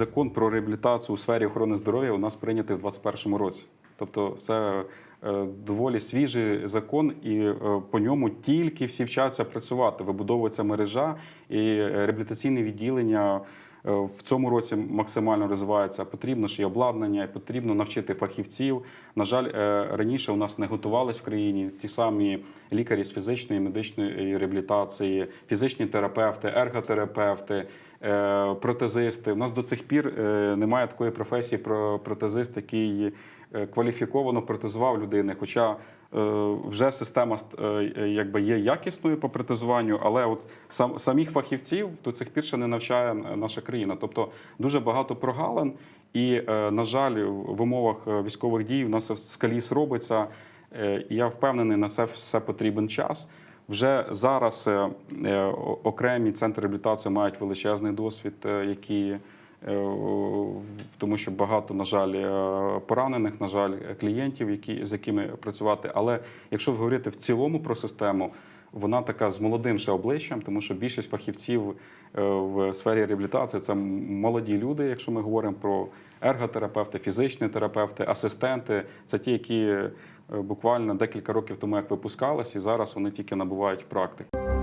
закон про реабілітацію у сфері охорони здоров'я у нас прийнятий в 2021 році. Тобто, це е, доволі свіжий закон, і е, по ньому тільки всі вчаться працювати. Вибудовується мережа і реабілітаційне відділення. е, В цьому році максимально розвивається. Потрібно ж і обладнання, і потрібно навчити фахівців. На жаль, раніше у нас не готувались в країні ті самі лікарі з фізичної медичної реабілітації, фізичні терапевти, ерготерапевти, протезисти. У нас до цих пір е, немає такої професії про протезист, який е, кваліфіковано протезував людини. Хоча е, вже система ст- е, якби є якісною по протезуванню, але от сам самих фахівців до цих пір ще не навчає наша країна. Тобто дуже багато прогалин, і е, на жаль, в умовах е, військових дій у нас скаліс робиться. Е, я впевнений, на це все потрібен час. Вже зараз е, е, окремі центри реабілітації мають величезний досвід, е, які тому що багато, на жаль, поранених, на жаль, клієнтів, які, з якими працювати. Але якщо говорити в цілому про систему, вона така з молодим ще обличчям, тому що більшість фахівців в сфері реабілітації це молоді люди, якщо ми говоримо про ерготерапевти, фізичні терапевти, асистенти, це ті, які буквально декілька років тому як випускались, і зараз вони тільки набувають практики.